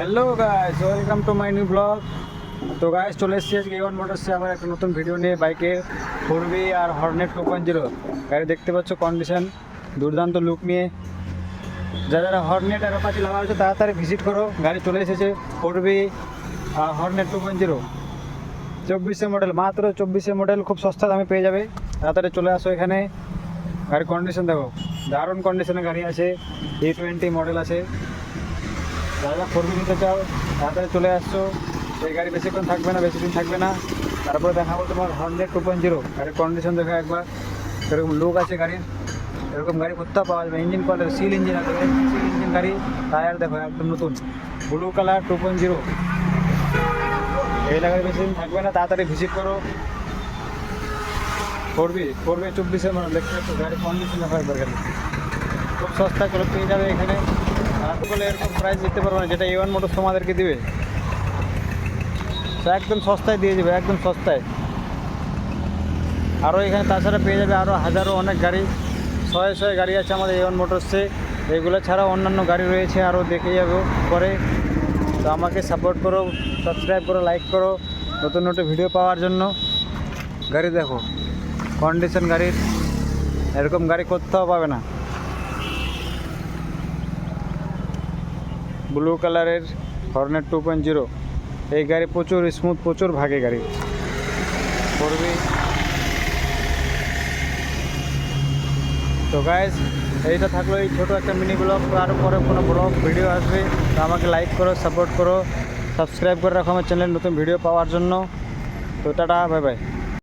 Hello guys welcome to my new blog তো guys চলে এসেছি আজকে এওয়ান মোটরসে আবার একটা নতুন ভিডিও নিয়ে বাইকের four B R Hornet two point zero গাড়ি দেখতে পাচ্ছ কন্ডিশন দুর্দান্ত লুক নিয়ে। যারা যারা হর্নেট আর অ্যাপাচি লাগা হচ্ছে তাড়াতাড়ি ভিজিট করো। গাড়ি চলে এসেছে four B R Hornet two point zero চব্বিশে মডেল মাত্র চব্বিশে মডেল খুব সস্তা দামে পেয়ে যাবে। তাড়াতাড়ি চলে আসো এখানে। গাড়ির কন্ডিশন দেখো, দারুণ কন্ডিশনে গাড়ি আছে। ই টোয়েন্টি মডেল আছে। যারা বি নিতে চাও, তাড়াতাড়ি চলে আসছো। এই গাড়ি বেশিক্ষণ থাকবে না বেশি দিন থাকবে না। তারপরে দেখাবো তোমার হন্ড্রেড টু পয়েন্ট জিরো গাড়ির কন্ডিশন দেখো একবার। এরকম লুক আছে গাড়ির। এরকম গাড়ি কোথাও পাওয়া যাবে। ইঞ্জিন কোয়ালিটি সিল ইঞ্জিন আছে সিল ইঞ্জিন গাড়ি টায়ার দেখো, একদম নতুন। Blue colour two point zero এই গাড়ি বেশি দিন থাকবে না, তাড়াতাড়ি ভিজিট করো। ফোর বি ফোর বি চব্বিশে মানে দেখতে পাচ্ছ গাড়ি কন্ডিশন দেখো একবার গাড়ি খুব সস্তা করে পেয়ে যাবে এখানে। বলে এরকম প্রাইস দিতে পারব না, যেটা এ ওয়ান মোটরস তোমাদেরকে দিবে। একদম সস্তায় দিয়ে দেবে, একদম সস্তায়। আরও এখানে তাছাড়া পেয়ে যাবে আরও হাজারো অনেক গাড়ি। শয়ে শয়ে গাড়ি আছে আমাদের এ ওয়ান মোটরসে এগুলো ছাড়াও অন্যান্য গাড়ি রয়েছে আরও দেখে যাব পরে। তো আমাকে সাপোর্ট করো সাবস্ক্রাইব করো লাইক করো, নতুন নতুন ভিডিও পাওয়ার জন্য। গাড়ি দেখো কন্ডিশন গাড়ির, এরকম গাড়ি কোথাও পাবে না। ব্লু কালারের হর্নেট টু পয়েন্ট জিরো। এই গাড়ি প্রচুর স্মুথ প্রচুর ভাগে গাড়ি। করবি? তো গাইজ এইটা থাকল এই ছোটো একটা মিনি ব্লগ আরও পরে কোনো ব্লগ ভিডিও আসবে। তো আমাকে লাইক করো সাপোর্ট করো। সাবস্ক্রাইব করে রাখো আমার চ্যানেল নতুন ভিডিও পাওয়ার জন্য। তো টাটা বাই বাই